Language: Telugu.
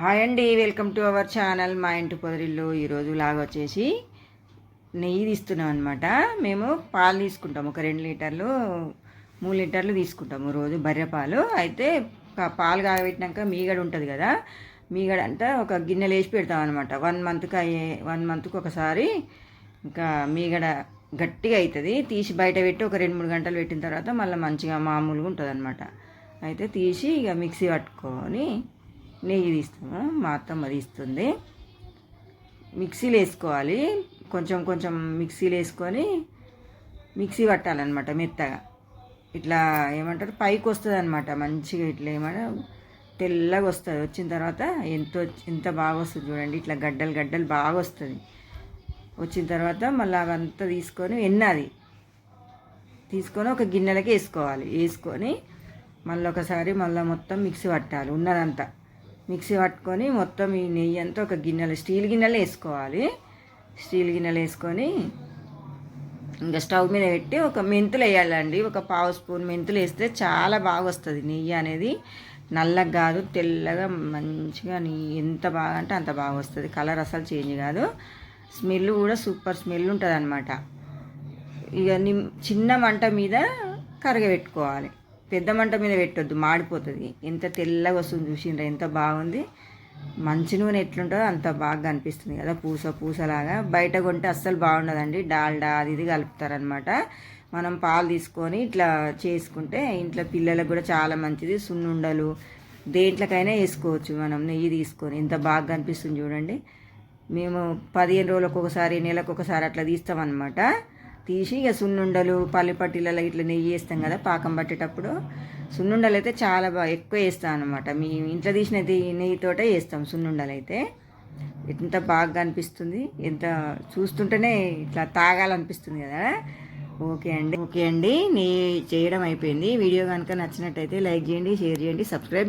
హాయ్ అండి వెల్కమ్ టు అవర్ ఛానల్ మా ఇంటి పొదరిల్లు. ఈరోజు లాగా వచ్చేసి నెయ్యి తీస్తున్నాం అనమాట మేము పాలు తీసుకుంటాము ఒక రెండు లీటర్లు మూడు లీటర్లు తీసుకుంటాము రోజు బర్రె పాలు. అయితే పాలు కాగబెట్టినాక మీగడ ఉంటుంది కదా మీగడ అంతా ఒక గిన్నెలు వేసి పెడతాం అనమాట వన్ మంత్కి అయ్యే వన్ మంత్కి ఒకసారి ఇంకా మీగడ గట్టిగా అవుతుంది తీసి బయట పెట్టి ఒక రెండు మూడు గంటలు పెట్టిన తర్వాత మళ్ళీ మంచిగా మామూలుగా ఉంటుంది అనమాట అయితే తీసి ఇక మిక్సీ పట్టుకొని నెయ్యి తీస్తాము మా అత్తమ్మ తీస్తుంది మిక్సీలు వేసుకోవాలి కొంచెం కొంచెం మిక్సీలు వేసుకొని మిక్సీ పట్టాలన్నమాట మెత్తగా. ఇట్లా ఏమంటారు పైకి వస్తుంది అనమాట మంచిగా ఇట్లా ఏమంటారు తెల్లగా వస్తుంది. వచ్చిన తర్వాత ఎంతో ఎంత బాగా వస్తుంది చూడండి ఇట్లా గడ్డలు గడ్డలు బాగా వస్తుంది. వచ్చిన తర్వాత మళ్ళీ అవంతా తీసుకొని ఎన్నది? తీసుకొని ఒక గిన్నెలకి వేసుకోవాలి. వేసుకొని మళ్ళీ ఒకసారి మళ్ళీ మొత్తం మిక్సీ పట్టాలి ఉన్నదంతా. మిక్సీ పట్టుకొని మొత్తం ఈ నెయ్యి అంతా ఒక గిన్నెలు స్టీల్ గిన్నెలు వేసుకోవాలి. స్టీల్ గిన్నెలు వేసుకొని ఇంకా స్టవ్ మీద పెట్టి ఒక మెంతులు వేయాలండి. ఒక పావు స్పూన్ మెంతులు వేస్తే చాలా బాగా వస్తుంది నెయ్యి అనేది. నల్లగా కాదు తెల్లగా మంచిగా నెయ్యి ఎంత బాగా అంటే అంత బాగా వస్తుంది. కలర్ అసలు చేంజ్ కాదు. స్మెల్ కూడా సూపర్ స్మెల్ ఉంటుంది అనమాట ఇక నిమ్ చిన్న మంట మీద కరగబెట్టుకోవాలి. పెద్ద మంట మీద పెట్టొద్దు మాడిపోతుంది. ఎంత తెల్లగా వస్తుంది చూసిండ్రా ఎంత బాగుంది. మంచి నూనె ఎట్లుంటుందో అంత బాగా అనిపిస్తుంది కదా పూస పూసలాగా. బయట కొంటే అస్సలు బాగుండదండి డాల్డా అది ఇది కలుపుతారనమాట మనం పాలు తీసుకొని ఇట్లా చేసుకుంటే ఇంట్లో పిల్లలకు కూడా చాలా మంచిది. సున్నుండలు దేంట్లోకైనా వేసుకోవచ్చు మనం నెయ్యి తీసుకొని. ఎంత బాగా కనిపిస్తుంది చూడండి. మేము పదిహేను రోజులకు ఒకసారి నెలకు ఒకసారి అట్లా తీస్తామన్నమాట. తీసి ఇక సున్నుండలు పల్లిపట్టిలలో ఇట్లా నెయ్యి వేస్తాం కదా పాకం పట్టేటప్పుడు. సున్నుండలు అయితే చాలా బాగా ఎక్కువ వేస్తాం అనమాట మీ ఇంట్లో తీసిన నెయ్యి- నెయ్యితోటే వేస్తాం సున్నుండలు అయితే. ఎంత బాగా అనిపిస్తుంది ఎంత చూస్తుంటేనే ఇట్లా తాగాలనిపిస్తుంది కదా. ఓకే అండి. ఓకే అండి నెయ్యి చేయడం అయిపోయింది. వీడియో కనుక నచ్చినట్టయితే లైక్ చేయండి షేర్ చేయండి సబ్స్క్రైబ్